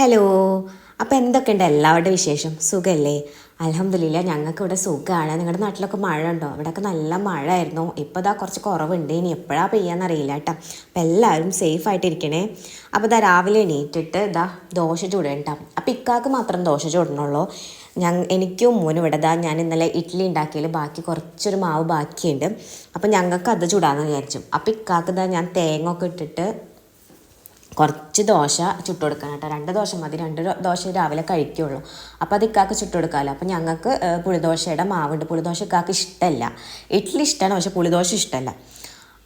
Hello. അപ്പോൾ എന്തൊക്കെയുണ്ട്? എല്ലാവരുടെ വിശേഷം? സുഖമല്ലേ അലഹമില്ല ഞങ്ങൾക്ക് ഇവിടെ സുഖമാണ് നിങ്ങളുടെ നാട്ടിലൊക്കെ മഴ ഉണ്ടോ ഇവിടെയൊക്കെ നല്ല മഴ ആയിരുന്നു ഇപ്പോൾ ഇതാ കുറച്ച് കുറവുണ്ട്. ഇനി എപ്പോഴാണ് പെയ്യാന്നറിയില്ല കേട്ടോ. അപ്പോൾ എല്ലാവരും സേഫ് ആയിട്ടിരിക്കണേ അപ്പോൾ ഇതാ രാവിലെ എണീറ്റിട്ട് ഇതാ ദോശ ചൂടേണ്ട അപ്പോൾ ഇക്കാക്ക് മാത്രം ദോശ ചൂടണുള്ളൂ. ഞാൻ എനിക്കും മോനും ഇവിടെ ഇതാ ഞാൻ ഇന്നലെ ഇഡ്ഡലി ഉണ്ടാക്കിയതിൽ ബാക്കി കുറച്ചൊരു മാവ് ബാക്കിയുണ്ട്. അപ്പം ഞങ്ങൾക്ക് അത് ചൂടാന്ന് വിചാരിച്ചു. അപ്പം ഇക്കാക്ക് ഇതാ ഞാൻ തേങ്ങ ഒക്കെ ഇട്ടിട്ട് കുറച്ച് ദോശ ചുട്ട് കൊടുക്കണം കേട്ടോ. രണ്ട് ദോശ മതി. രണ്ട് ദോശ രാവിലെ കഴിക്കുള്ളൂ. അപ്പോൾ അത് ഇക്കാക്ക് ചുട്ട് കൊടുക്കാമല്ലോ അപ്പോൾ ഞങ്ങൾക്ക് പുളിദോശയുടെ മാവുണ്ട്. പുളിദോശ ഇക്കാക്ക് ഇഷ്ടമല്ല ഇഡ്ഡലി ഇഷ്ടമാണ് പക്ഷേ പുളിദോശ ഇഷ്ടമല്ല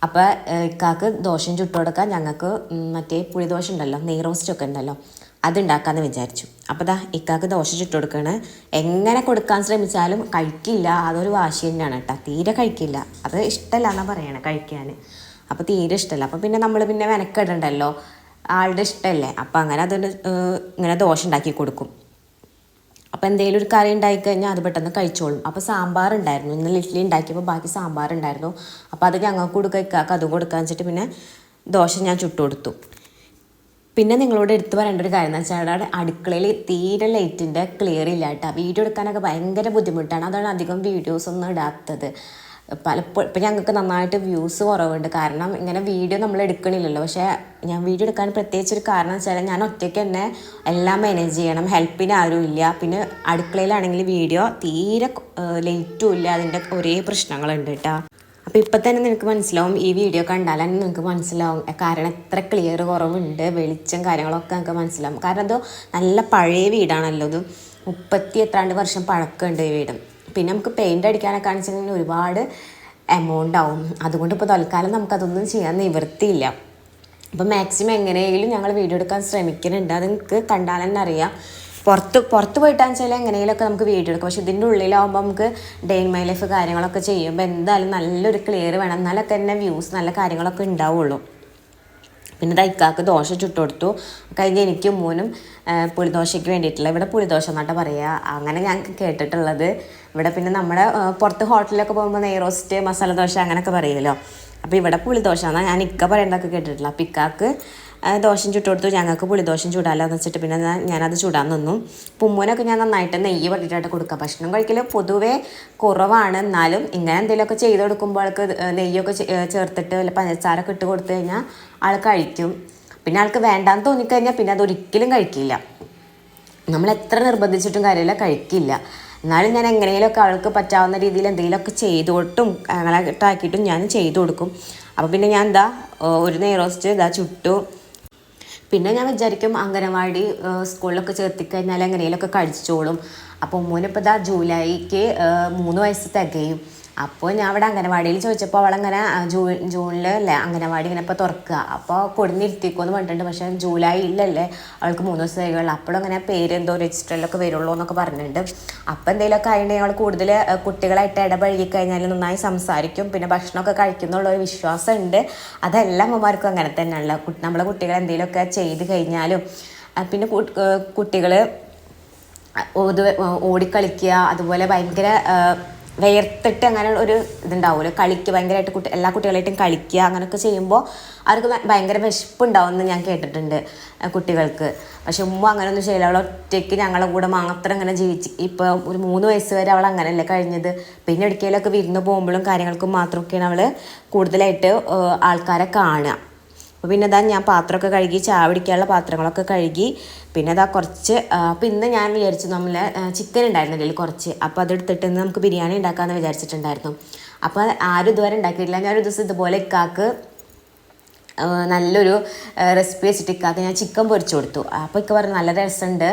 അപ്പോൾ ഏഹ്, ഇക്കാക്ക് ദോശയും ചുട്ട് കൊടുക്കാൻ ഞങ്ങൾക്ക് മറ്റേ പുളിദോശ ഉണ്ടല്ലോ. നെയ് റോസ്റ്റ് ഒക്കെ ഉണ്ടല്ലോ. അതുണ്ടാക്കാമെന്ന് വിചാരിച്ചു. അപ്പോൾ ദാ ഇക്കാക്ക് ദോശ ചുട്ട് കൊടുക്കണ് എങ്ങനെ കൊടുക്കാൻ ശ്രമിച്ചാലും കഴിക്കില്ല. അതൊരു വാശി തന്നെയാണ് കേട്ടോ. തീരെ കഴിക്കില്ല. അത് ഇഷ്ടമല്ല എന്നാണ് പറയണേ കഴിക്കാൻ. അപ്പോൾ തീരെ ഇഷ്ടമല്ല അപ്പോൾ പിന്നെ നമ്മൾ പിന്നെ മെനക്കെടണ്ടല്ലോ. ആളുടെ ഇഷ്ടമല്ലേ അപ്പം അങ്ങനെ അതിന് ഇങ്ങനെ ദോശ ഉണ്ടാക്കി കൊടുക്കും. അപ്പോൾ എന്തെങ്കിലും ഒരു കറി ഉണ്ടാക്കി കഴിഞ്ഞാൽ അത് പെട്ടെന്ന് കഴിച്ചോളും. അപ്പോൾ സാമ്പാർ ഉണ്ടായിരുന്നു. ഇന്നലെ ഇഡ്ഡലി ഉണ്ടാക്കിയപ്പോൾ ബാക്കി സാമ്പാർ ഉണ്ടായിരുന്നു. അപ്പോൾ അത് ഞങ്ങൾക്ക് കൊടുക്കുക ഇക്കാക്ക് അതും കൊടുക്കാന്ന് വെച്ചിട്ട് പിന്നെ ദോശ ഞാൻ ചുട്ടു കൊടുത്തു. പിന്നെ നിങ്ങളോട് എടുത്തു പറയേണ്ട ഒരു കാര്യം എന്ന് വെച്ചാൽ അടുക്കളയിൽ തീരെ ലൈറ്റിന്റെ ക്ലിയർ ഇല്ല കേട്ടോ. വീഡിയോ എടുക്കാനൊക്കെ ഭയങ്കര ബുദ്ധിമുട്ടാണ്. അതാണ് അധികം വീഡിയോസ് ഒന്നും ഇടാത്തത്. പലപ്പോഴും ഇപ്പം ഞങ്ങൾക്ക് നന്നായിട്ട് വ്യൂസ് കുറവുണ്ട്. കാരണം ഇങ്ങനെ വീഡിയോ നമ്മൾ എടുക്കണില്ലല്ലോ. പക്ഷേ ഞാൻ വീഡിയോ എടുക്കാൻ പ്രത്യേകിച്ച് ഒരു കാരണം വെച്ചാൽ ഞാൻ ഒറ്റയ്ക്ക് തന്നെ എല്ലാം മാനേജ് ചെയ്യണം. ഹെൽപ്പിന് ആരും ഇല്ല. പിന്നെ അടുക്കളയിലാണെങ്കിൽ വീഡിയോ തീരെ ലേറ്റും ഇല്ല. അതിന്റെ ഒരേ പ്രശ്നങ്ങളുണ്ട് കേട്ടോ. അപ്പോൾ ഇപ്പം തന്നെ നിനക്ക് മനസ്സിലാവും ഈ വീഡിയോ കണ്ടാൽ തന്നെ നിനക്ക് മനസ്സിലാവും. കാരണം എത്ര ക്ലിയർ കുറവുണ്ട് വെളിച്ചം കാര്യങ്ങളൊക്കെ നിങ്ങൾക്ക് മനസ്സിലാവും. കാരണം അത് നല്ല പഴയ വീടാണല്ലോ. ഇത് മുപ്പത്തി എത്രാണ്ട് വർഷം പഴക്കമുണ്ട് ഈ വീട്. പിന്നെ നമുക്ക് പെയിന്റ് അടിക്കാനൊക്കെ കാണിച്ചിട്ടുണ്ടെങ്കിൽ ഒരുപാട് എമൗണ്ട് ആവും. അതുകൊണ്ട് ഇപ്പോൾ തൽക്കാലം നമുക്കതൊന്നും ചെയ്യാൻ നിവൃത്തിയില്ല. അപ്പോൾ മാക്സിമം എങ്ങനെയെങ്കിലും ഞങ്ങൾ വീഡിയോ എടുക്കാൻ ശ്രമിക്കുന്നുണ്ട്. അത് നിങ്ങൾക്ക് കണ്ടാൽ തന്നെ അറിയാം. പുറത്ത് പുറത്ത് പോയിട്ടാന്ന് വെച്ചാൽ എങ്ങനെയെങ്കിലുമൊക്കെ നമുക്ക് വീഡിയോ എടുക്കാം. പക്ഷെ ഇതിന്റെ ഉള്ളിലാവുമ്പോൾ നമുക്ക് ഡേ ഇൻ മൈ ലൈഫ് കാര്യങ്ങളൊക്കെ ചെയ്യുമ്പോൾ എന്തായാലും നല്ലൊരു ക്ലിയർ വേണം. എന്നാലൊക്കെ തന്നെ വ്യൂസ് നല്ല കാര്യങ്ങളൊക്കെ ഉണ്ടാവുള്ളൂ. പിന്നെ ദൈക്കാക്ക് ദോശ ചുട്ടുകൊടുത്തു. കഴിഞ്ഞ് എനിക്കും മോനും ആ, പുളിദോശയ്ക്ക് വേണ്ടിയിട്ടുള്ള ഇവിടെ പുളിദോശ എന്നാട്ട് പറയുക അങ്ങനെ ഞാൻ കേട്ടിട്ടുള്ളത്. ഇവിടെ പിന്നെ നമ്മുടെ പുറത്ത് ഹോട്ടലിലൊക്കെ പോകുമ്പോൾ നെയ് റോസ്റ്റ് മസാല ദോശ അങ്ങനെയൊക്കെ പറയുമല്ലോ അപ്പോൾ ഇവിടെ പുളിദോശ എന്നാണ് ഞാൻ ഇക്ക പറയേണ്ടതൊക്കെ കേട്ടിട്ടില്ല അപ്പം ഇക്കാക്ക് ദോശയും ചുട്ടുകൊടുത്തു ഞങ്ങൾക്ക് പുളിദോശയും ചൂടാലോ എന്ന് വെച്ചിട്ട് പിന്നെ ഞാനത് ചൂടാൻ നിന്നു. പുമ്മൂനൊക്കെ ഞാൻ നന്നായിട്ട് നെയ്യ് പറ്റിയിട്ടായിട്ട് കൊടുക്കുക. ഭക്ഷണം കഴിക്കൽ പൊതുവേ കുറവാണ്. എന്നാലും ഇങ്ങനെ എന്തെങ്കിലുമൊക്കെ ചെയ്ത് കൊടുക്കുമ്പോൾ നെയ്യൊക്കെ ചേർത്തിട്ട് അല്ല പഞ്ചസാരൊക്കെ ഇട്ട് കൊടുത്തു കഴിഞ്ഞാൽ ആൾ കഴിക്കും. പിന്നെ ആൾക്ക് വേണ്ടാന്ന് തോന്നിക്കഴിഞ്ഞാൽ പിന്നെ അതൊരിക്കലും കഴിക്കില്ല. നമ്മൾ എത്ര നിർബന്ധിച്ചിട്ടും കാര്യമില്ല കഴിക്കില്ല. എന്നാലും ഞാൻ എങ്ങനെയെങ്കിലുമൊക്കെ അവൾക്ക് പറ്റാവുന്ന രീതിയിൽ എന്തെങ്കിലുമൊക്കെ ചെയ്തു കൊടുത്തും അങ്ങനെ ഇട്ടാക്കിയിട്ടും ഞാൻ ചെയ്തു കൊടുക്കും. അപ്പോൾ പിന്നെ ഞാൻ എന്താ ഒരു നെയ്റോസ്റ്റ് ഇതാ ചുട്ടു. പിന്നെ ഞാൻ വിചാരിക്കും അംഗനവാടി സ്കൂളിലൊക്കെ ചേർത്തി കഴിഞ്ഞാൽ എങ്ങനെയൊക്കെ കഴിച്ചോളും അപ്പോൾ മോനിപ്പോൾ ഇതാ ജൂലൈക്ക് മൂന്ന് വയസ്സ് തികയും. അപ്പോൾ ഞാൻ അവിടെ അംഗനവാടിയിൽ ചോദിച്ചപ്പോൾ അവളങ്ങനെ അങ്ങനെ ജൂ ജൂണിൽ അല്ലേ അംഗനവാടി ഇങ്ങനെ ഇപ്പോൾ തുറക്കുക അപ്പോൾ കൊടുന്നിരുത്തിക്കോന്ന് പറഞ്ഞിട്ടുണ്ട്. പക്ഷേ ജൂലൈ ഇല്ലല്ലേ അവൾക്ക് മൂന്ന് ദിവസം കഴിയുള്ളൂ അപ്പോഴും അങ്ങനെ പേര് എന്തോ രജിസ്റ്ററിലൊക്കെ വരുള്ളൂ എന്നൊക്കെ പറഞ്ഞിട്ടുണ്ട്. അപ്പോൾ എന്തെങ്കിലുമൊക്കെ ആയിട്ടുണ്ടെങ്കിൽ അവൾ കൂടുതൽ കുട്ടികളായിട്ട് ഇടപഴകി കഴിഞ്ഞാൽ നന്നായി സംസാരിക്കും. പിന്നെ ഭക്ഷണമൊക്കെ കഴിക്കുന്നുള്ള ഒരു വിശ്വാസമുണ്ട്. അതെല്ലാം അമ്മമാർക്കും അങ്ങനെ തന്നെയാണല്ലോ. നമ്മളെ കുട്ടികൾ എന്തെങ്കിലുമൊക്കെ ചെയ്ത് കഴിഞ്ഞാലും പിന്നെ കുട്ടികൾ ഓടിക്കളിക്കുക. അതുപോലെ ഭയങ്കര ആ, വിയർത്തിട്ട് അങ്ങനെ ഒരു ഇതുണ്ടാവുമല്ലോ കളിക്കുക ഭയങ്കരമായിട്ട് കുട്ടി എല്ലാ കുട്ടികളായിട്ടും കളിക്കുക അങ്ങനെയൊക്കെ ചെയ്യുമ്പോൾ അവർക്ക് ഭയങ്കര വിശപ്പുണ്ടാവും എന്ന് ഞാൻ കേട്ടിട്ടുണ്ട് കുട്ടികൾക്ക്. പക്ഷെ ഉമ്മ അങ്ങനെയൊന്നും ചെയ്യില്ല. അവൾ ഒറ്റയ്ക്ക് ഞങ്ങളെ കൂടെ മാത്രം അങ്ങനെ ജീവിച്ച് ഇപ്പോൾ ഒരു മൂന്ന് വയസ്സ് വരെ അവൾ അങ്ങനെയല്ലേ കഴിഞ്ഞത്. പിന്നെ ഒരിക്കലൊക്കെ വിരുന്ന് പോകുമ്പോഴും കാര്യങ്ങൾക്കും മാത്രമൊക്കെയാണ് അവൾ കൂടുതലായിട്ട് ആൾക്കാരെ കാണുക. അപ്പോൾ പിന്നെ ഇതാ ഞാൻ പാത്രമൊക്കെ കഴുകി ചായ പാത്രങ്ങളൊക്കെ കഴുകി. പിന്നെ ഇതാ കുറച്ച് അപ്പോൾ ഇന്ന് ഞാൻ വിചാരിച്ചു നമ്മൾ ചിക്കൻ ഉണ്ടായിരുന്നു കുറച്ച്. അപ്പോൾ അതെടുത്തിട്ട് നമുക്ക് ബിരിയാണി ഉണ്ടാക്കാമെന്ന് വിചാരിച്ചിട്ടുണ്ടായിരുന്നു. അപ്പോൾ ആരും ഇതുവരെ ഉണ്ടാക്കിയിട്ടില്ല. ഞാനൊരു ദിവസം ഇതുപോലെ ഇക്കാക്ക് നല്ലൊരു റെസിപ്പി വെച്ചിട്ട് ഇക്കാക്ക് ഞാൻ ചിക്കൻ പൊരിച്ചു കൊടുത്തു. അപ്പോൾ ഇക്ക പറഞ്ഞു നല്ല രസമുണ്ട്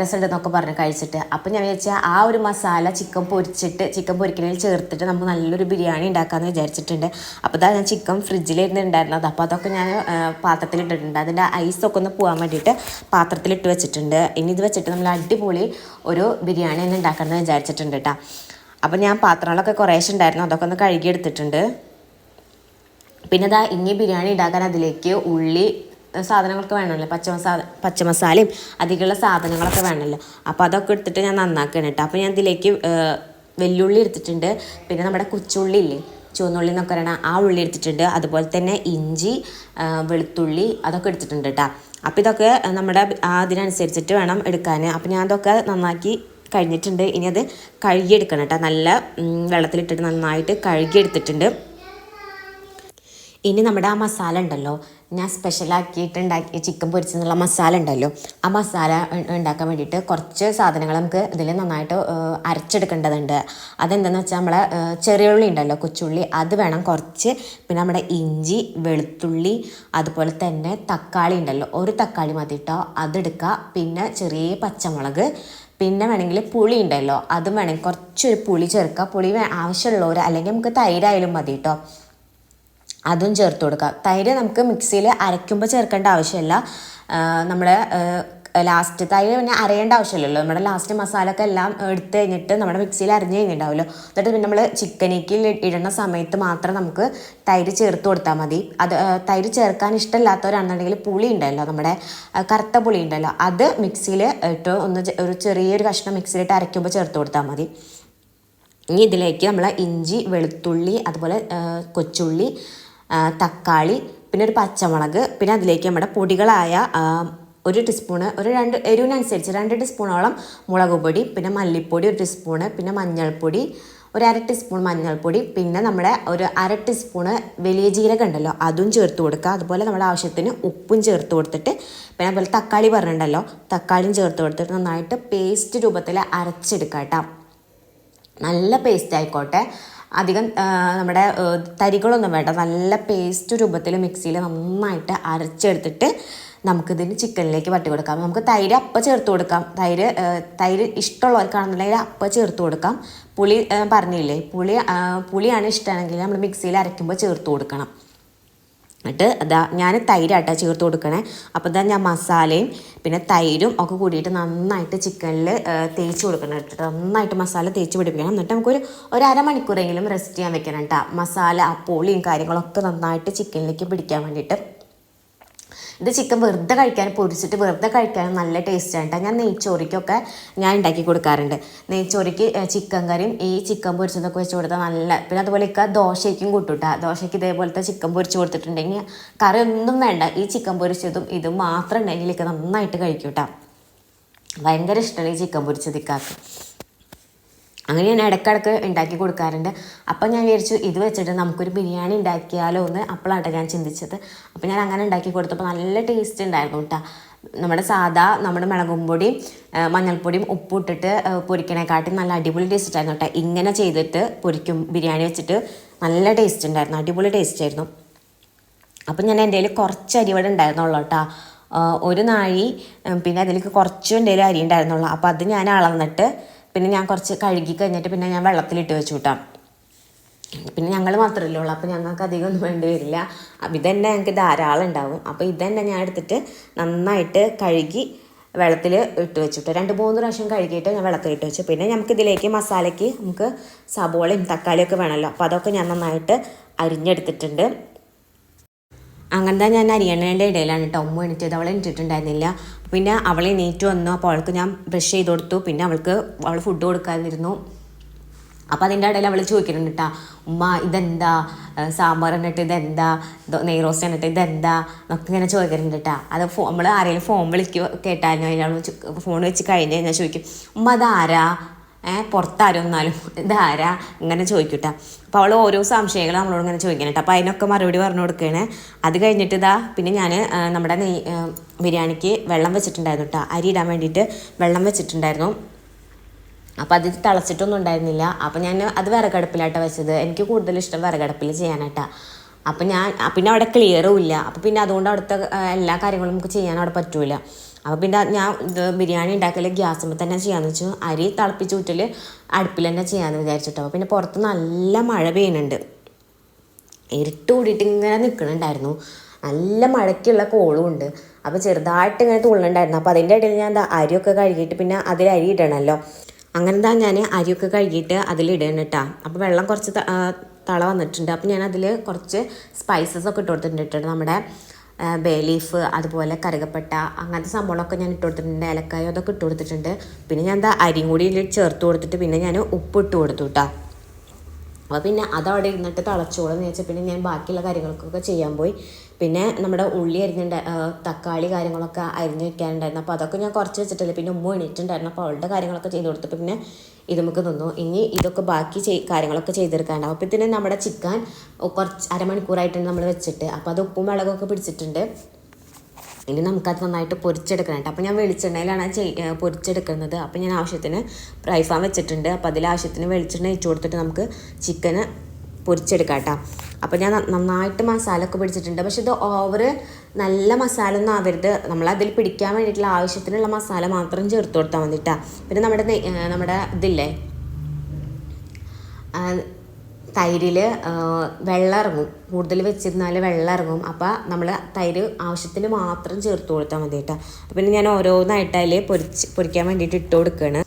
രസമുണ്ട് എന്നൊക്കെ പറഞ്ഞു കഴിച്ചിട്ട്. അപ്പോൾ ഞാൻ വിചാരിച്ചാൽ ആ ഒരു മസാല ചിക്കൻ പൊരിച്ചിട്ട് ചിക്കൻ പൊരിക്കുന്നതിൽ ചേർത്തിട്ട് നമുക്ക് നല്ലൊരു ബിരിയാണി ഉണ്ടാക്കാമെന്ന് വിചാരിച്ചിട്ടുണ്ട്. അപ്പോൾ ഇതാ ഞാൻ ചിക്കൻ ഫ്രിഡ്ജിലിരുന്ന് ഉണ്ടായിരുന്നത് അപ്പോൾ അതൊക്കെ ഞാൻ പാത്രത്തിലിട്ടിട്ടുണ്ട്. അതിന്റെ ഐസൊക്കെ ഒന്ന് പോകാൻ വേണ്ടിയിട്ട് പാത്രത്തിലിട്ട് വെച്ചിട്ടുണ്ട്. ഇനി ഇത് വെച്ചിട്ട് നമ്മൾ അടിപൊളി ഒരു ബിരിയാണി തന്നെ ഉണ്ടാക്കണമെന്ന് വിചാരിച്ചിട്ടുണ്ട് കേട്ടോ അപ്പോൾ ഞാൻ പാത്രങ്ങളൊക്കെ കുറേശ്ശെ ഉണ്ടായിരുന്നു അതൊക്കെ ഒന്ന് കഴുകിയെടുത്തിട്ടുണ്ട്. പിന്നെ ഇതാ ഇനി ബിരിയാണി ഉണ്ടാക്കാൻ അതിലേക്ക് ഉള്ളി സാധനങ്ങളൊക്കെ വേണമല്ലോ. പച്ചമസാ പച്ചമസാലയും അധികമുള്ള സാധനങ്ങളൊക്കെ വേണമല്ലോ. അപ്പോൾ അതൊക്കെ എടുത്തിട്ട് ഞാൻ നന്നാക്കണം കേട്ടോ. അപ്പോൾ ഞാൻ ഇതിലേക്ക് വെല്ലുള്ളി എടുത്തിട്ടുണ്ട്. പിന്നെ നമ്മുടെ കൊച്ചുള്ളി ഇല്ലേ ചുവന്നുള്ളി എന്നൊക്കെ പറയണ ആ ഉള്ളി എടുത്തിട്ടുണ്ട്. അതുപോലെ തന്നെ ഇഞ്ചി വെളുത്തുള്ളി അതൊക്കെ എടുത്തിട്ടുണ്ട് കേട്ടോ. അപ്പോൾ ഇതൊക്കെ നമ്മുടെ അതിനനുസരിച്ചിട്ട് വേണം എടുക്കാൻ അപ്പോൾ ഞാൻ അതൊക്കെ നന്നാക്കി കഴിഞ്ഞിട്ടുണ്ട്. ഇനി അത് കഴുകിയെടുക്കണം കേട്ടോ. നല്ല വെള്ളത്തിലിട്ടിട്ട് നന്നായിട്ട് കഴുകിയെടുത്തിട്ടുണ്ട്. ഇനി നമ്മുടെ ആ മസാല ഉണ്ടല്ലോ. ഞാൻ സ്പെഷ്യലാക്കിയിട്ടുണ്ടാക്കിയ ചിക്കൻ പൊരിച്ചെന്നുള്ള മസാല ഉണ്ടല്ലോ. ആ മസാല ഉണ്ടാക്കാൻ വേണ്ടിയിട്ട് കുറച്ച് സാധനങ്ങൾ നമുക്ക് ഇതിൽ നന്നായിട്ട് അരച്ചെടുക്കേണ്ടതുണ്ട്. അതെന്താണെന്ന് വെച്ചാൽ നമ്മളെ ചെറിയുള്ളി ഉണ്ടല്ലോ കൊച്ചുള്ളി അത് വേണം കുറച്ച്. പിന്നെ നമ്മുടെ ഇഞ്ചി വെളുത്തുള്ളി അതുപോലെ തന്നെ തക്കാളി ഉണ്ടല്ലോ ഒരു തക്കാളി മതി കേട്ടോ അതെടുക്കുക പിന്നെ ചെറിയ പച്ചമുളക്. പിന്നെ വേണമെങ്കിൽ പുളി ഉണ്ടല്ലോ അതും വേണമെങ്കിൽ കുറച്ചൊരു പുളി ചേർക്കുക പുളി ആവശ്യമുള്ളവർ അല്ലെങ്കിൽ നമുക്ക് തൈരായാലും മതി കേട്ടോ അതും ചേർത്ത് കൊടുക്കുക. തൈര് നമുക്ക് മിക്സിയിൽ അരയ്ക്കുമ്പോൾ ചേർക്കേണ്ട ആവശ്യമില്ല. നമ്മുടെ ലാസ്റ്റ് തൈര് പിന്നെ അരയേണ്ട ആവശ്യമില്ലല്ലോ. നമ്മുടെ ലാസ്റ്റ് മസാല ഒക്കെ എല്ലാം എടുത്ത് കഴിഞ്ഞിട്ട് നമ്മുടെ മിക്സിയിൽ അരിഞ്ഞ് കഴിഞ്ഞിട്ടുണ്ടാവുമല്ലോ. എന്നിട്ട് പിന്നെ നമ്മൾ ചിക്കനിക്ക് ഇടുന്ന സമയത്ത് മാത്രം നമുക്ക് തൈര് ചേർത്ത് കൊടുത്താൽ മതി. അത് തൈര് ചേർക്കാൻ ഇഷ്ടമില്ലാത്തവരാണെന്നുണ്ടെങ്കിൽ പുളി ഉണ്ടല്ലോ. നമ്മുടെ കറുത്ത പുളി ഉണ്ടല്ലോ. അത് മിക്സിയിൽ ഇട്ട് ഒന്ന് ഒരു ചെറിയൊരു കഷ്ണം മിക്സിയിലിട്ട് അരയ്ക്കുമ്പോൾ ചേർത്ത് കൊടുത്താൽ മതി. ഇനി ഇതിലേക്ക് നമ്മൾ ഇഞ്ചി വെളുത്തുള്ളി അതുപോലെ കൊച്ചുള്ളി തക്കാളി പിന്നെ ഒരു പച്ചമുളക് പിന്നെ അതിലേക്ക് നമ്മുടെ പൊടികളായ ഒരു ടീസ്പൂണ് ഒരു രണ്ട് എരിവിനനുസരിച്ച് രണ്ട് ടീസ്പൂണോളം മുളക് പൊടി പിന്നെ മല്ലിപ്പൊടി ഒരു ടീസ്പൂണ് പിന്നെ മഞ്ഞൾപ്പൊടി ഒരു അര ടീസ്പൂൺ മഞ്ഞൾപ്പൊടി പിന്നെ നമ്മുടെ ഒരു അര ടീസ്പൂണ് വലിയ ജീരകം ഉണ്ടല്ലോ അതും ചേർത്ത് കൊടുക്കുക. അതുപോലെ നമ്മുടെ ആവശ്യത്തിന് ഉപ്പും ചേർത്ത് കൊടുത്തിട്ട് പിന്നെ അതുപോലെ തക്കാളി പറഞ്ഞിട്ടുണ്ടല്ലോ തക്കാളിയും ചേർത്ത് കൊടുത്തിട്ട് നന്നായിട്ട് പേസ്റ്റ് രൂപത്തിൽ അരച്ചെടുക്കാം കേട്ടോ. നല്ല പേസ്റ്റ് ആയിക്കോട്ടെ. അധികം നമ്മുടെ തരികളൊന്നും വേണ്ട. നല്ല പേസ്റ്റ് രൂപത്തിൽ മിക്സിയിൽ നന്നായിട്ട് അരച്ചെടുത്തിട്ട് നമുക്കിതിന് ചിക്കനിലേക്ക് വട്ടി കൊടുക്കാം. നമുക്ക് തൈര് അപ്പം ചേർത്ത് കൊടുക്കാം. തൈര് തൈര് ഇഷ്ടമുള്ളവർക്കാണെന്നുണ്ടെങ്കിൽ അപ്പം ചേർത്ത് കൊടുക്കാം. പുളി പറഞ്ഞില്ലേ? പുളി പുളിയാണ് ഇഷ്ടമാണെങ്കിൽ നമ്മൾ മിക്സിയിൽ അരയ്ക്കുമ്പോൾ ചേർത്ത് കൊടുക്കണം. എന്നിട്ട് അതാ ഞാൻ തൈരാട്ടാ ചേർത്ത് കൊടുക്കണേ. അപ്പോൾ ഇതാ ഞാൻ മസാലയും പിന്നെ തൈരും ഒക്കെ കൂടിയിട്ട് നന്നായിട്ട് ചിക്കനിൽ തേച്ച് കൊടുക്കണം കേട്ടോ. നന്നായിട്ട് മസാല തേച്ച് പിടിപ്പിക്കണം. എന്നിട്ട് നമുക്കൊരു ഒരു അരമണിക്കൂറെങ്കിലും റെസ്റ്റ് ചെയ്യാൻ വെക്കണം കേട്ടോ. മസാല ആ പുളിയും കാര്യങ്ങളൊക്കെ നന്നായിട്ട് ചിക്കനിലേക്ക് പിടിക്കാൻ വേണ്ടിയിട്ട്. ഇത് ചിക്കൻ വെറുതെ കഴിക്കാൻ പൊരിച്ചിട്ട് വെറുതെ കഴിക്കാനും നല്ല ടേസ്റ്റാണ് കേട്ടോ ഞാൻ നെയ്ച്ചോറിക്കൊക്കെ ഞാൻ ഉണ്ടാക്കി കൊടുക്കാറുണ്ട്. നെയ്ച്ചോറിക്ക് ചിക്കൻ കറിയും ഈ ചിക്കൻ പൊരിച്ചതൊക്കെ വെച്ച് കൊടുത്താൽ നല്ല പിന്നെ അതുപോലെ ഇക്ക ദോശയ്ക്കും കൂട്ടുട്ടാ ദോശയ്ക്ക് ഇതേപോലത്തെ ചിക്കൻ പൊരിച്ച് കൊടുത്തിട്ടുണ്ടെങ്കിൽ കറി ഒന്നും വേണ്ട. ഈ ചിക്കൻ പൊരിച്ചതും ഇതും മാത്രം ഉണ്ടെങ്കിൽ ഇക്ക നന്നായിട്ട് കഴിക്കൂട്ടാ ഭയങ്കര ഇഷ്ടമാണ് ഈ ചിക്കൻ പൊരിച്ചത് ഇക്കാക്ക്. അങ്ങനെ ഞാൻ ഇടയ്ക്കിടയ്ക്ക് ഉണ്ടാക്കി കൊടുക്കാറുണ്ട്. അപ്പം ഞാൻ വിചാരിച്ചു ഇത് വെച്ചിട്ട് നമുക്കൊരു ബിരിയാണി ഉണ്ടാക്കിയാലോ എന്ന് അപ്പോഴാണ് ഞാൻ ചിന്തിച്ചത്. അപ്പം ഞാൻ അങ്ങനെ ഉണ്ടാക്കി കൊടുത്തപ്പോൾ നല്ല ടേസ്റ്റ് ഉണ്ടായിരുന്നു കേട്ടോ നമ്മുടെ സാധാ നമ്മുടെ മുളകും പൊടിയും മഞ്ഞൾപ്പൊടിയും ഉപ്പും ഇട്ടിട്ട് ആ, പൊരിക്കണേക്കാട്ടി നല്ല അടിപൊളി ടേസ്റ്റ് ആയിരുന്നു കേട്ടോ ഇങ്ങനെ ചെയ്തിട്ട് പൊരിക്കും ബിരിയാണി വെച്ചിട്ട് നല്ല ടേസ്റ്റ് ഉണ്ടായിരുന്നു അടിപൊളി ടേസ്റ്റ് ആയിരുന്നു. അപ്പം ഞാൻ എന്റെ കുറച്ച് അരിവട ഉണ്ടായിരുന്നുള്ളൂ കേട്ടോ ഒരു നാഴി പിന്നെ അതിലേക്ക് കുറച്ചും എന്റെ അരി ഉണ്ടായിരുന്നുള്ളൂ. അപ്പോൾ അത് ഞാൻ അളന്നിട്ട് പിന്നെ ഞാൻ കുറച്ച് കഴുകി കഴിഞ്ഞിട്ട് പിന്നെ ഞാൻ വെള്ളത്തിലിട്ട് വെച്ചു കൂട്ടാം പിന്നെ ഞങ്ങൾ മാത്രമല്ലേ ഉള്ളൂ. അപ്പോൾ ഞങ്ങൾക്ക് അധികം ഒന്നും വേണ്ടി വരില്ല. അപ്പം ഇതന്നെ ഞങ്ങൾക്ക് ധാരാളം ഉണ്ടാവും. അപ്പോൾ ഇതന്നെ ഞാൻ എടുത്തിട്ട് നന്നായിട്ട് കഴുകി വെള്ളത്തിൽ ഇട്ട് വെച്ചിട്ട് രണ്ട് മൂന്ന് പ്രാവശ്യം കഴുകിയിട്ട് ഞാൻ വെള്ളത്തിൽ ഇട്ട് വെച്ചു. പിന്നെ നമുക്ക് ഇതിലേക്ക് മസാലയ്ക്ക് നമുക്ക് സബോളയും തക്കാളിയൊക്കെ വേണമല്ലോ അപ്പോൾ അതൊക്കെ ഞാൻ നന്നായിട്ട് അരിഞ്ഞെടുത്തിട്ടുണ്ട്. അങ്ങനത്തെ ഞാൻ അരിയണ്ണേന്റെ ഇടയിലാണ് കേട്ടോ ഉമ്മ എണീറ്റത് അവൾ എണീറ്റിട്ടുണ്ടായിരുന്നില്ല. പിന്നെ അവളെ എണീറ്റ് വന്നു. അപ്പോൾ അവൾക്ക് ഞാൻ ബ്രഷ് ചെയ്ത് കൊടുത്തു. പിന്നെ അവൾക്ക് അവൾ ഫുഡ് കൊടുക്കാതിരുന്നു. അപ്പോൾ അതിന്റെ ഇടയിൽ അവൾ ചോദിക്കുന്നുണ്ട് കേട്ടാ ഉമ്മ ഇതെന്താ? സാമ്പാർ എന്നിട്ട് ഇതെന്താ? നെയ്റോസ്റ്റ് എന്നിട്ട് ഇതെന്താ? എന്നൊക്കെ ഇങ്ങനെ ചോദിക്കുന്നുണ്ട് കേട്ടാ അത് ഫോ നമ്മൾ ആരെങ്കിലും ഫോൺ വിളിക്കുക കേട്ടായിരുന്നു അതിനവൾ ഫോൺ വെച്ച് കഴിഞ്ഞ് കഴിഞ്ഞാൽ ചോദിക്കും ഉമ്മ അതാരാ പുറത്താരും വന്നാലും ഇതാരാ? ഇങ്ങനെ ചോദിക്കൂട്ടാ. അപ്പോൾ അവൾ ഓരോ സംശയങ്ങൾ നമ്മളോട് ഇങ്ങനെ ചോദിക്കണം കേട്ടോ അപ്പോൾ അതിനൊക്കെ മറുപടി പറഞ്ഞു കൊടുക്കുകയാണ് അത് കഴിഞ്ഞിട്ട് ഇതാ പിന്നെ ഞാൻ നമ്മുടെ നെയ് ബിരിയാണിക്ക് വെള്ളം വെച്ചിട്ടുണ്ടായിരുന്നു കേട്ടോ അരി ഇടാൻ വേണ്ടിയിട്ട് വെള്ളം വെച്ചിട്ടുണ്ടായിരുന്നു. അപ്പോൾ അത് തിളച്ചിട്ടൊന്നും ഉണ്ടായിരുന്നില്ല. അപ്പോൾ ഞാൻ അത് വിറകടുപ്പിലാട്ടോ വെച്ചത്. എനിക്ക് കൂടുതൽ ഇഷ്ടം വിറകടുപ്പിൽ ചെയ്യാനായിട്ടാ അപ്പം ഞാൻ പിന്നെ അവിടെ ക്ലിയറും ഇല്ല. അപ്പോൾ പിന്നെ അതുകൊണ്ട് അവിടുത്തെ എല്ലാ കാര്യങ്ങളും നമുക്ക് ചെയ്യാൻ അവിടെ പറ്റൂല. അപ്പോൾ പിന്നെ ഞാൻ ഇത് ബിരിയാണി ഉണ്ടാക്കൽ ഗ്യാസുമ്പോൾ തന്നെ ചെയ്യാമെന്ന് വെച്ചു. അരി തിളപ്പിച്ച് ഊറ്റൽ അടുപ്പിൽ തന്നെ ചെയ്യാമെന്ന് വിചാരിച്ചിട്ടോ. അപ്പോൾ പിന്നെ പുറത്ത് നല്ല മഴ പെയ്യുന്നുണ്ട്. ഇരുട്ട് കൂടിയിട്ട് ഇങ്ങനെ നിൽക്കുന്നുണ്ടായിരുന്നു നല്ല മഴയ്ക്കുള്ള കോളും ഉണ്ട്. അപ്പോൾ ചെറുതായിട്ട് ഇങ്ങനെ തുള്ളുന്നുണ്ടായിരുന്നു. അപ്പോൾ അതിന്റെ ഇടയിൽ ഞാൻ എന്താ അരിയൊക്കെ കഴുകിയിട്ട് പിന്നെ അതിൽ അരി ഇടണമല്ലോ അങ്ങനെ എന്താ ഞാൻ അരിയൊക്കെ കഴുകിയിട്ട് അതിലിടണം കേട്ടോ അപ്പോൾ വെള്ളം കുറച്ച് തള വന്നിട്ടുണ്ട്. അപ്പോൾ ഞാൻ അതിൽ കുറച്ച് സ്പൈസസ് ഒക്കെ ഇട്ട് കൊടുത്തിട്ടുണ്ട് നമ്മുടെ ബേ ലീഫ് അതുപോലെ കറുകപ്പട്ട അങ്ങനത്തെ സംഭവങ്ങളൊക്കെ ഞാൻ ഇട്ട് കൊടുത്തിട്ടുണ്ട്. ഏലക്കായ അതൊക്കെ ഇട്ട് കൊടുത്തിട്ടുണ്ട്. പിന്നെ ഞാൻ എന്താ അരിയും കൂടി ചേർത്ത് കൊടുത്തിട്ട് പിന്നെ ഞാൻ ഉപ്പ് ഇട്ട് കൊടുത്തു കേട്ടോ അപ്പോൾ പിന്നെ അതവിടെ ഇരുന്നിട്ട് തിളച്ചോളെന്ന് വെച്ചാൽ പിന്നെ ഞാൻ ബാക്കിയുള്ള കാര്യങ്ങൾക്കൊക്കെ ചെയ്യാൻ പോയി. പിന്നെ നമ്മുടെ ഉള്ളി അരിഞ്ഞിണ്ട തക്കാളി കാര്യങ്ങളൊക്കെ അരിഞ്ഞ് വെക്കാനുണ്ടായിരുന്നു. അപ്പോൾ അതൊക്കെ ഞാൻ കുറച്ച് വെച്ചിട്ടില്ല. പിന്നെ ഉമ്മ എണീറ്റുണ്ടായിരുന്നു അപ്പോൾ അവളുടെ കാര്യങ്ങളൊക്കെ ചെയ്ത് കൊടുത്തു. പിന്നെ ഇത് നമുക്ക് നിന്നു. ഇനി ഇതൊക്കെ ബാക്കി ചെയ് കാര്യങ്ങളൊക്കെ ചെയ്തെടുക്കാനുണ്ടാവും. അപ്പോൾ ഇതിന് നമ്മുടെ ചിക്കൻ കുറച്ച് അരമണിക്കൂറായിട്ടാണ് നമ്മൾ വെച്ചിട്ട്. അപ്പോൾ അത് ഉപ്പും മുളകൊക്കെ പിടിച്ചിട്ടുണ്ട്. ഇനി നമുക്കത് നന്നായിട്ട് പൊരിച്ചെടുക്കണം അപ്പോൾ ഞാൻ വെളിച്ചെണ്ണയിലാണ് ചെയ് പൊരിച്ചെടുക്കുന്നത്. അപ്പോൾ ഞാൻ ആവശ്യത്തിന് ഫ്രൈ ഫാൻ വെച്ചിട്ടുണ്ട്. അപ്പോൾ അതിൽ ആവശ്യത്തിന് വെളിച്ചെണ്ണ ഇച്ചു കൊടുത്തിട്ട് നമുക്ക് ചിക്കന് പൊരിച്ചെടുക്കാം കേട്ടോ അപ്പോൾ ഞാൻ നന്നായിട്ട് മസാല ഒക്കെ പിടിച്ചിട്ടുണ്ട്. പക്ഷേ ഇത് ഓവർ നല്ല മസാല ഒന്നും ആവരുത്. നമ്മളതിൽ പിടിക്കാൻ വേണ്ടിയിട്ടുള്ള ആവശ്യത്തിനുള്ള മസാല മാത്രം ചേർത്ത് കൊടുത്താൽ മതി കേട്ടോ പിന്നെ നമ്മുടെ നമ്മുടെ ഇതില്ലേ? തൈരിൽ വെള്ളം ഇറങ്ങും കൂടുതൽ വെച്ചിരുന്നാൽ വെള്ളം ഇറങ്ങും അപ്പോൾ നമ്മൾ തൈര് ആവശ്യത്തിന് മാത്രം ചേർത്ത് കൊടുത്താൽ മതി കേട്ടോ പിന്നെ ഞാൻ ഓരോന്നായിട്ട് അതിൽ പൊരിച്ച് പൊരിക്കാൻ വേണ്ടിയിട്ട് ഇട്ട് കൊടുക്കുകയാണ്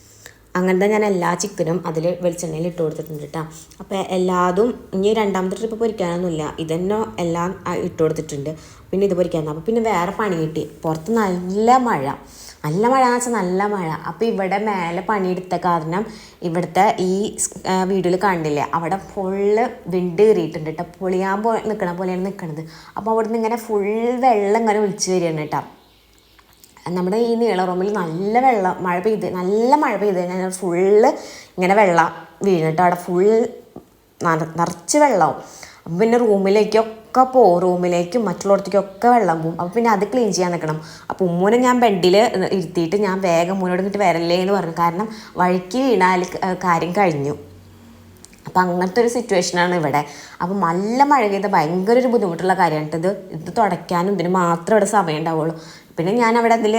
അങ്ങനത്തെ ഞാൻ എല്ലാ ചിക്കനും അതിൽ വെളിച്ചെണ്ണയിൽ ഇട്ട് കൊടുത്തിട്ടുണ്ട് കേട്ടോ അപ്പോൾ എല്ലാതും ഇനി രണ്ടാമത്തെ ട്രിപ്പ് പൊരിക്കാനൊന്നുമില്ല. ഇതന്നെ എല്ലാം ഇട്ട് കൊടുത്തിട്ടുണ്ട്. പിന്നെ ഇത് പൊരിക്കാൻ അപ്പോൾ പിന്നെ വേറെ പണി കിട്ടി. പുറത്ത് നല്ല മഴ. നല്ല മഴ എന്ന് വെച്ചാൽ നല്ല മഴ. അപ്പോൾ ഇവിടെ മേലെ പണിയെടുത്ത കാരണം ഇവിടുത്തെ ഈ വീഡിയോയിൽ കണ്ടില്ലേ? അവിടെ ഫുള്ള് വിണ്ട് കയറിയിട്ടുണ്ട് കേട്ടോ പൊളിയാൻ പോ നിൽക്കണ പോലെയാണ് നിൽക്കണത് അപ്പോൾ അവിടുന്ന് ഇങ്ങനെ ഫുൾ വെള്ളം ഇങ്ങനെ ഒലിച്ച് വരികയാണ് കേട്ടോ നമ്മുടെ ഈ നീള റൂമിൽ നല്ല വെള്ളം മഴ പെയ്ത് നല്ല മഴ പെയ്ത് കഴിഞ്ഞാൽ ഫുള്ള് ഇങ്ങനെ വെള്ളം വീണിട്ട് അവിടെ ഫുൾ നിറച്ച് വെള്ളമാവും അപ്പം പിന്നെ റൂമിലേക്കൊക്കെ പോകും റൂമിലേക്കും മറ്റുള്ളവർക്കൊക്കെ വെള്ളം പോകും അപ്പം പിന്നെ അത് ക്ലീൻ ചെയ്യാൻ നിൽക്കണം അപ്പോൾ ഉമ്മൂനെ ഞാൻ ബെഡിൽ ഇരുത്തിയിട്ട് ഞാൻ വേഗം മുന്നോട്ട് നിന്നിട്ട് വരല്ലേ എന്ന് പറഞ്ഞു. കാരണം വഴിക്ക് വീണാൽ കാര്യം കഴിഞ്ഞു. അപ്പം അങ്ങനത്തെ ഒരു സിറ്റുവേഷനാണ് ഇവിടെ. അപ്പം നല്ല മഴ പെയ്ത ഭയങ്കര ഒരു ബുദ്ധിമുട്ടുള്ള കാര്യമാണ് ഇത് ഇത് തുടയ്ക്കാനും ഇതിന് മാത്രമേ ഇവിടെ സമയം ഉണ്ടാവുള്ളൂ. പിന്നെ ഞാൻ അവിടെ അതിൽ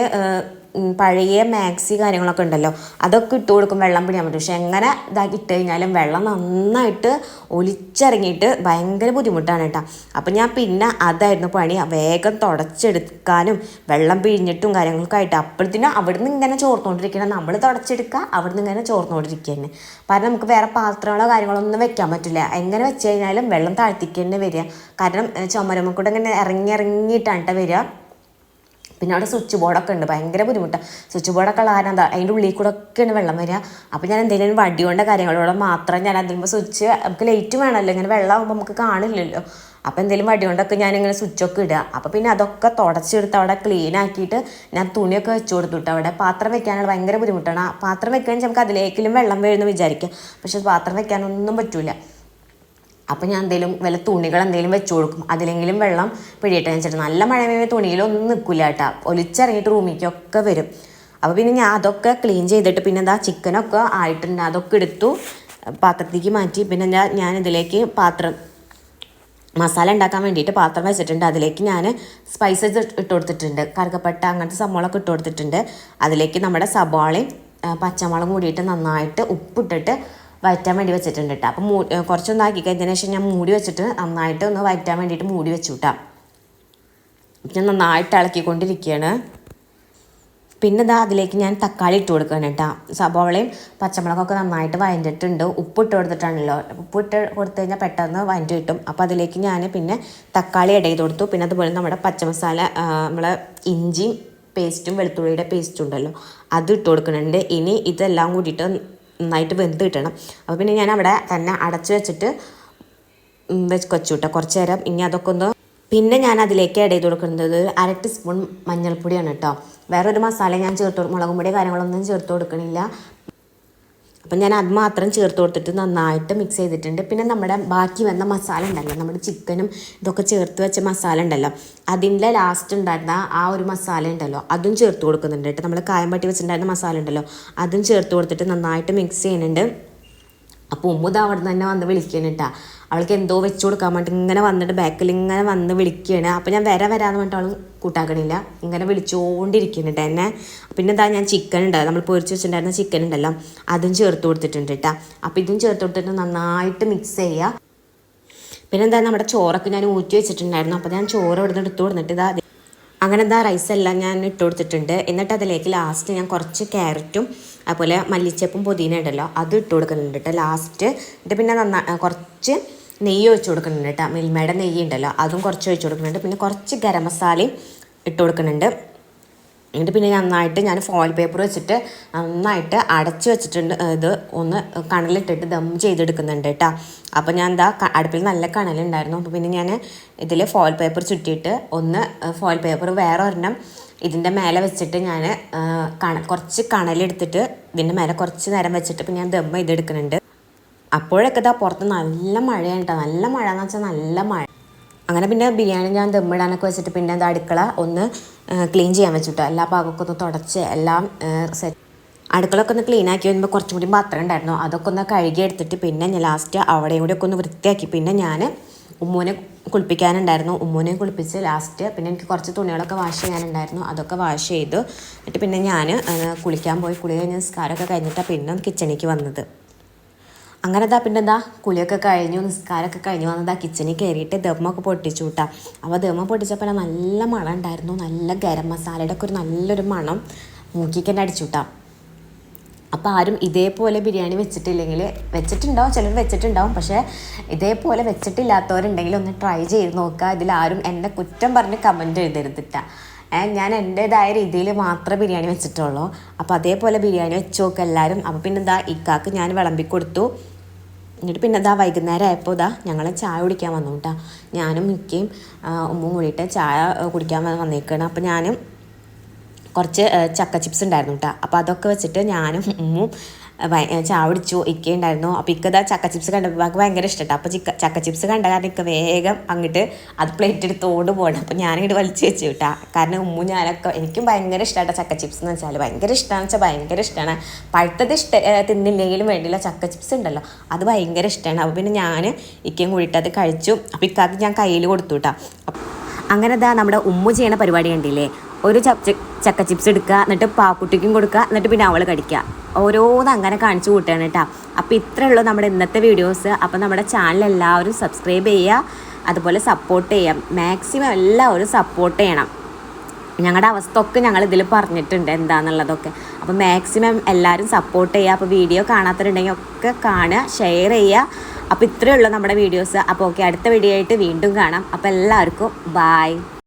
പഴയ മാക്സി കാര്യങ്ങളൊക്കെ ഉണ്ടല്ലോ അതൊക്കെ ഇട്ട് കൊടുക്കും വെള്ളം പിടിക്കാൻ പറ്റും. പക്ഷെ എങ്ങനെ ഇതാക്കി ഇട്ട് കഴിഞ്ഞാലും വെള്ളം നന്നായിട്ട് ഒലിച്ചിറങ്ങിയിട്ട് ഭയങ്കര ബുദ്ധിമുട്ടാണ് കേട്ടോ. അപ്പം ഞാൻ പിന്നെ അതായിരുന്നു പണി വേഗം തുടച്ചെടുക്കാനും വെള്ളം പിഴിഞ്ഞിട്ടും കാര്യങ്ങളൊക്കെ ആയിട്ട്. അപ്പോഴത്തേനും അവിടുന്ന് ഇങ്ങനെ ചോർന്നുകൊണ്ടിരിക്കണം നമ്മൾ തുടച്ചെടുക്കുക അവിടുന്ന് ഇങ്ങനെ ചോർന്നുകൊണ്ടിരിക്കുകയാണ് കാരണം നമുക്ക് വേറെ പാത്രങ്ങളോ കാര്യങ്ങളോ ഒന്നും വെക്കാൻ പറ്റില്ല. എങ്ങനെ വെച്ച് കഴിഞ്ഞാലും വെള്ളം താഴ്ത്തിക്കന്നെ വരിക. കാരണം ഏഹ്, ചുമരുമ്മ കൂടെ ഇങ്ങനെ ഇറങ്ങി ഇറങ്ങിയിട്ടാണ് കേട്ടോ വരിക. പിന്നെ അവിടെ സ്വിച്ച് ബോർഡൊക്കെ ഉണ്ട്. ഭയങ്കര ബുദ്ധിമുട്ടാണ് സ്വിച്ച് ബോർഡൊക്കെ ഉള്ള കാരണം എന്താ അതിന്റെ ഉള്ളിൽ കൂടെ ഒക്കെയാണ് വെള്ളം വരിക. അപ്പോൾ ഞാൻ എന്തെങ്കിലും കൊണ്ട കാര്യങ്ങളോടെ മാത്രം ഞാൻ അതിൽ സ്വിച്ച് നമുക്ക് ലൈറ്റ് വേണമല്ലോ. ഇങ്ങനെ വെള്ളം ആകുമ്പോൾ നമുക്ക് കാണില്ലല്ലോ. അപ്പോൾ എന്തെങ്കിലും വടി കൊണ്ടൊക്കെ ഞാനിങ്ങനെ സ്വിച്ചൊക്കെ ഇടുക. അപ്പോൾ പിന്നെ അതൊക്കെ തുടച്ചെടുത്ത് അവിടെ ക്ലീൻ ആക്കിയിട്ട് ഞാൻ തുണിയൊക്കെ വെച്ച് കൊടുത്തിട്ട്. അവിടെ പാത്രം വെക്കാനുള്ള ഭയങ്കര ബുദ്ധിമുട്ടാണ്. പാത്രം വെക്കുകയാണെങ്കിൽ നമുക്ക് അതിലേക്കിലും വെള്ളം വീഴുന്നു വിചാരിക്കാം. പക്ഷെ പാത്രം വെക്കാനൊന്നും പറ്റൂല. അപ്പം ഞാൻ എന്തെങ്കിലും വല്ല തുണികൾ എന്തെങ്കിലും വെച്ച് കൊടുക്കും. അതിലെങ്കിലും വെള്ളം പിടിയിട്ടെ വെച്ചിട്ട്. നല്ല മഴ പെയ്യുമ്പോൾ തുണിയിലൊന്നും നിൽക്കില്ല കേട്ടോ. ഒലിച്ചിറങ്ങിയിട്ട് റൂമിലേക്കൊക്കെ വരും. അപ്പോൾ പിന്നെ ഞാൻ അതൊക്കെ ക്ലീൻ ചെയ്തിട്ട് പിന്നെ എന്താ ചിക്കനൊക്കെ ആയിട്ടുണ്ട്. അതൊക്കെ എടുത്തു പാത്രത്തിലേക്ക് മാറ്റി. പിന്നെ ഞാൻ ഞാൻ ഇതിലേക്ക് പാത്രം മസാല ഉണ്ടാക്കാൻ വേണ്ടിയിട്ട് പാത്രം വെച്ചിട്ടുണ്ട്. അതിലേക്ക് ഞാൻ സ്പൈസസ് ഇട്ട് കൊടുത്തിട്ടുണ്ട്. കറുകപ്പട്ട അങ്ങനത്തെ സംഭവങ്ങളൊക്കെ ഇട്ട് കൊടുത്തിട്ടുണ്ട്. അതിലേക്ക് നമ്മുടെ സബോളയും പച്ചമുളകും കൂടിയിട്ട് നന്നായിട്ട് ഉപ്പിട്ടിട്ട് വഴറ്റാൻ വേണ്ടി വെച്ചിട്ടുണ്ട് കേട്ടോ അപ്പോൾ മൂ കുറച്ചൊന്ന് ആക്കി കഴിഞ്ഞതിന് ശേഷം ഞാൻ മൂടി വെച്ചിട്ട് നന്നായിട്ട് ഒന്ന് വഴറ്റാൻ വേണ്ടിയിട്ട് മൂടി വെച്ചു കേട്ടോ ഞാൻ നന്നായിട്ട് ഇളക്കിക്കൊണ്ടിരിക്കുകയാണ് പിന്നെ ഇതാ അതിലേക്ക് ഞാൻ തക്കാളി ഇട്ട് കൊടുക്കുകയാണ് കേട്ടോ സബോളയും പച്ചമുളകൊക്കെ നന്നായിട്ട് വഴഞ്ഞിട്ടുണ്ട് ഉപ്പ് ഇട്ട് കൊടുത്തിട്ടാണല്ലോ. ഉപ്പ് ഇട്ട് കൊടുത്തു കഴിഞ്ഞാൽ പെട്ടെന്ന് വഴഞ്ഞ് കിട്ടും. അപ്പോൾ അതിലേക്ക് ഞാൻ പിന്നെ തക്കാളി ഇട ചെയ്ത് കൊടുത്തു. പിന്നെ അതുപോലെ നമ്മുടെ പച്ചമസാല നമ്മളെ ഇഞ്ചിയും പേസ്റ്റും വെളുത്തുള്ളിയുടെ പേസ്റ്റും ഉണ്ടല്ലോ. അത് ഇട്ട് കൊടുക്കുന്നുണ്ട്. ഇനി ഇതെല്ലാം കൂടിയിട്ട് നന്നായിട്ട് വെന്ത് കിട്ടണം. അപ്പോൾ പിന്നെ ഞാൻ അവിടെ തന്നെ അടച്ചു വെച്ചിട്ട് വെച്ച് കൊച്ചു കേട്ടോ കുറച്ച് നേരം ഇനി അതൊക്കെ ഒന്ന് പിന്നെ ഞാൻ അതിലേക്ക് ആഡ് ചെയ്ത് കൊടുക്കുന്നത് അര ടീസ്പൂൺ മഞ്ഞൾപ്പൊടിയാണ് കേട്ടോ വേറൊരു മസാല ഞാൻ ചേർത്ത് മുളകും പൊടി കാര്യങ്ങളൊന്നും ചേർത്ത് കൊടുക്കണില്ല. അപ്പം ഞാൻ അത് മാത്രം ചേർത്ത് കൊടുത്തിട്ട് നന്നായിട്ട് മിക്സ് ചെയ്തിട്ടുണ്ട്. പിന്നെ നമ്മുടെ ബാക്കി വന്ന മസാല ഉണ്ടല്ലോ നമ്മുടെ ചിക്കനും ഇതൊക്കെ ചേർത്ത് വെച്ച മസാല ഉണ്ടല്ലോ അതിന്റെ ലാസ്റ്റ് ഉണ്ടായിരുന്ന ആ ഒരു മസാല ഉണ്ടല്ലോ അതും ചേർത്ത് കൊടുക്കുന്നുണ്ട് കേട്ടോ. നമ്മൾ കായം പട്ടി വെച്ചിട്ടുണ്ടായിരുന്ന മസാല ഉണ്ടല്ലോ അതും ചേർത്ത് കൊടുത്തിട്ട് നന്നായിട്ട് മിക്സ് ചെയ്യുന്നുണ്ട്. അപ്പോൾ ഉമ്മുദ അവിടെ തന്നെ വന്ന് വിളിക്കണം കേട്ടാ അവൾക്ക് എന്തോ വെച്ച് കൊടുക്കാൻ വേണ്ടി ഇങ്ങനെ വന്നിട്ട് ബാക്കിൽ ഇങ്ങനെ വന്ന് വിളിക്കുകയാണ് അപ്പോൾ ഞാൻ വരാ വരാന്ന് പറഞ്ഞിട്ട് അവൾ കൂട്ടാക്കണില്ല. ഇങ്ങനെ വിളിച്ചുകൊണ്ടിരിക്കുന്നുണ്ട് എന്നെ. പിന്നെ എന്താ ഞാൻ ചിക്കൻ ഉണ്ട് നമ്മൾ പൊരിച്ച് വെച്ചിട്ടുണ്ടായിരുന്ന ചിക്കൻ ഉണ്ടല്ലോ അതും ചേർത്ത് കൊടുത്തിട്ടുണ്ട് കേട്ടോ അപ്പോൾ ഇതും ചേർത്ത് കൊടുത്തിട്ട് നന്നായിട്ട് മിക്സ് ചെയ്യുക പിന്നെ എന്താ നമ്മുടെ ചോറൊക്കെ ഞാൻ ഊറ്റി വെച്ചിട്ടുണ്ടായിരുന്നു. അപ്പോൾ ഞാൻ ചോറ് ഇവിടെ നിന്ന് എടുത്തു കൊടുത്തിട്ട് ഇതാ അങ്ങനെ എന്താ റൈസ് എല്ലാം ഞാൻ ഇട്ട് കൊടുത്തിട്ടുണ്ട്. എന്നിട്ട് അതിലേക്ക് ലാസ്റ്റ് ഞാൻ കുറച്ച് ക്യാരറ്റും അതുപോലെ മല്ലിച്ചപ്പും പുതിന ഉണ്ടല്ലോ അത് ഇട്ട് കൊടുക്കുന്നുണ്ട് കേട്ടോ ലാസ്റ്റ് എന്നിട്ട് പിന്നെ നന്നാ കുറച്ച് നെയ്യ് ഒഴിച്ച് കൊടുക്കുന്നുണ്ട് കേട്ടോ മിൽമയുടെ നെയ്യ് ഉണ്ടല്ലോ അതും കുറച്ച് ഒഴിച്ച് കൊടുക്കുന്നുണ്ട്. പിന്നെ കുറച്ച് ഗരം മസാലയും ഇട്ട് കൊടുക്കുന്നുണ്ട്. എന്നിട്ട് പിന്നെ നന്നായിട്ട് ഞാൻ ഫോയിൽ പേപ്പർ വെച്ചിട്ട് നന്നായിട്ട് അടച്ചു വെച്ചിട്ടുണ്ട് ഇത് ഒന്ന് കണലിട്ടിട്ട് ദം ചെയ്തെടുക്കുന്നുണ്ട് കേട്ടോ അപ്പോൾ ഞാൻ എന്താ അടുപ്പിൽ നല്ല കണലുണ്ടായിരുന്നു. അപ്പോൾ പിന്നെ ഞാൻ ഇതിൽ ഫോയിൽ പേപ്പർ ചുറ്റിയിട്ട് ഒന്ന് ഫോയിൽ പേപ്പർ വേറെ ഒരെണ്ണം ഇതിന്റെ മേലെ വെച്ചിട്ട് ഞാൻ കണ കുറച്ച് കണലെടുത്തിട്ട് ഇതിന്റെ മേലെ കുറച്ച് നേരം വെച്ചിട്ട് ഇപ്പം ഞാൻ ദം ചെയ്തെടുക്കുന്നുണ്ട്. അപ്പോഴൊക്കെ ഇതാ പുറത്ത് നല്ല മഴയാണ് കേട്ടോ നല്ല മഴ എന്ന് വെച്ചാൽ നല്ല മഴ. അങ്ങനെ പിന്നെ ബിരിയാണി ഞാൻ ദമ്മിടാനൊക്കെ വെച്ചിട്ട് പിന്നെ അത് അടുക്കള ഒന്ന് ക്ലീൻ ചെയ്യാൻ വെച്ചിട്ടോ. എല്ലാ ഭാഗമൊക്കെ ഒന്ന് തുടച്ച് എല്ലാം സെറ്റ് അടുക്കളൊക്കെ ഒന്ന് ക്ലീൻ ആക്കി വരുമ്പോൾ കുറച്ചും കൂടി പാത്രം ഉണ്ടായിരുന്നു. അതൊക്കെ ഒന്ന് കഴുകി എടുത്തിട്ട് പിന്നെ ഞാൻ ലാസ്റ്റ് അവിടെയും കൂടി ഒക്കെ ഒന്ന് വൃത്തിയാക്കി. പിന്നെ ഞാൻ ഉമ്മൂനെ കുളിപ്പിക്കാനുണ്ടായിരുന്നു. ഉമ്മൂനെ കുളിപ്പിച്ച് ലാസ്റ്റ് പിന്നെ എനിക്ക് കുറച്ച് തുണികളൊക്കെ വാഷ് ചെയ്യാനുണ്ടായിരുന്നു. അതൊക്കെ വാഷ് ചെയ്തു. എന്നിട്ട് പിന്നെ ഞാൻ കുളിക്കാൻ പോയി. കുളി കഴിഞ്ഞ് നിസ്കാരമൊക്കെ കഴിഞ്ഞിട്ടാണ് പിന്നെ കിച്ചണിലേക്ക് വന്നത്. അങ്ങനെ എന്താ പിന്നെ എന്താ കുളിയൊക്കെ കഴിഞ്ഞു നിസ്കാരമൊക്കെ കഴിഞ്ഞു. വന്നതാ കിച്ചണിൽ കയറിയിട്ട് ദമ്മൊക്കെ പൊട്ടിച്ചു കൂട്ടാം അപ്പോൾ ദമ്മ പൊട്ടിച്ചപ്പോൾ നല്ല മണം ഉണ്ടായിരുന്നു. നല്ല ഗരം മസാലയുടെ ഒക്കെ ഒരു നല്ലൊരു മണം മൂക്കിക്കന്നെ അടിച്ചു കൂട്ടാം അപ്പോൾ ആരും ഇതേപോലെ ബിരിയാണി വെച്ചിട്ടില്ലെങ്കിൽ വെച്ചിട്ടുണ്ടാവും ചിലർ വെച്ചിട്ടുണ്ടാവും. പക്ഷേ ഇതേപോലെ വെച്ചിട്ടില്ലാത്തവരുണ്ടെങ്കിൽ ഒന്ന് ട്രൈ ചെയ്ത് നോക്കുക. ഇതിൽ ആരും എന്നെ കുറ്റം പറഞ്ഞ് കമന്റ് എഴുതരുതിട്ട. ഞാൻ എന്റേതായ രീതിയിൽ മാത്രമേ ബിരിയാണി വെച്ചിട്ടുള്ളൂ. അപ്പോൾ അതേപോലെ ബിരിയാണി വെച്ച് നോക്കുക എല്ലാവരും. അപ്പോൾ പിന്നെന്താ? ഇക്കാക്ക് ഞാൻ വിളമ്പി കൊടുത്തു. എന്നിട്ട് പിന്നെ ഇതാ വൈകുന്നേരം ആയപ്പോൾ ഇതാ ഞങ്ങൾ ചായ കുടിക്കാൻ വന്നു കേട്ടോ ഞാനും മിക്കയും ഉമ്മും കൂടിയിട്ട് ചായ കുടിക്കാൻ വന്നേക്കാണ്. അപ്പോൾ ഞാനും കുറച്ച് ചക്ക ചിപ്സ് ഉണ്ടായിരുന്നു കേട്ടോ അപ്പോൾ അതൊക്കെ വെച്ചിട്ട് ഞാനും ഉമ്മും ചായ കുടിച്ചു ഇക്ക ഉണ്ടായിരുന്നു അപ്പോൾ ഇക്കതാ ചക്ക ചിപ്സ് കണ്ടപ്പോൾ ഭയങ്കര ഇഷ്ടട്ടോ. അപ്പോൾ ചിക്ക ചക്ക ചിപ്സ് കണ്ട കാരണം ഇക്ക വേഗം അങ്ങോട്ട് അത് പ്ലേറ്റ് എടുത്തോണ്ട് പോകണം അപ്പോൾ ഞാനിങ്ങോട്ട് വലിച്ചു വെച്ചു കേട്ടാ കാരണം ഉമ്മു ഞാനൊക്കെ എനിക്കും ഭയങ്കര ഇഷ്ടമായിട്ടോ ചക്ക ചിപ്സ് എന്ന് വെച്ചാൽ ഭയങ്കര ഇഷ്ടമാണെന്ന് വെച്ചാൽ ഭയങ്കര ഇഷ്ടമാണ് പഴുത്തത് ഇഷ്ട തിന്നില്ലെങ്കിലും വേണ്ടില്ല ചക്ക ചിപ്സ് ഉണ്ടല്ലോ. അത് ഭയങ്കര ഇഷ്ടമാണ് അപ്പോൾ പിന്നെ ഞാൻ ഇക്കയും കൂടിയിട്ട് അത് കഴിച്ചു. അപ്പോൾ ഇക്കാക്ക് ഞാൻ കയ്യിൽ കൊടുത്തു കേട്ടോ അങ്ങനെ നമ്മുടെ ഉമ്മു ചെയ്യണ പരിപാടി കണ്ടില്ലേ? ഒരു ചപ്പ് ചക്ക ചിപ്സ് എടുക്കുക എന്നിട്ട് പാക്കുട്ടിക്കും കൊടുക്കുക എന്നിട്ട് പിന്നെ അവൾ കടിക്കുക. ഓരോന്ന് അങ്ങനെ കാണിച്ചു കൂട്ടുകയാണ് കേട്ടോ. അപ്പോൾ ഇത്രയേ ഉള്ളൂ നമ്മുടെ ഇന്നത്തെ വീഡിയോസ് അപ്പോൾ നമ്മുടെ ചാനൽ എല്ലാവരും സബ്സ്ക്രൈബ് ചെയ്യുക അതുപോലെ സപ്പോർട്ട് ചെയ്യാം മാക്സിമം എല്ലാവരും സപ്പോർട്ട് ചെയ്യണം. ഞങ്ങളുടെ അവസ്ഥ ഒക്കെ ഞങ്ങൾ ഇതിൽ പറഞ്ഞിട്ടുണ്ട് എന്താണെന്നുള്ളതൊക്കെ അപ്പോൾ മാക്സിമം എല്ലാവരും സപ്പോർട്ട് ചെയ്യുക. അപ്പോൾ വീഡിയോ കാണാത്തവരുണ്ടെങ്കിൽ ഒക്കെ കാണുക ഷെയർ ചെയ്യുക. അപ്പോൾ ഇത്രയേ ഉള്ളൂ നമ്മുടെ വീഡിയോസ് അപ്പോൾ ഓക്കെ അടുത്ത വീഡിയോ ആയിട്ട് വീണ്ടും കാണാം. അപ്പോൾ എല്ലാവർക്കും ബായ്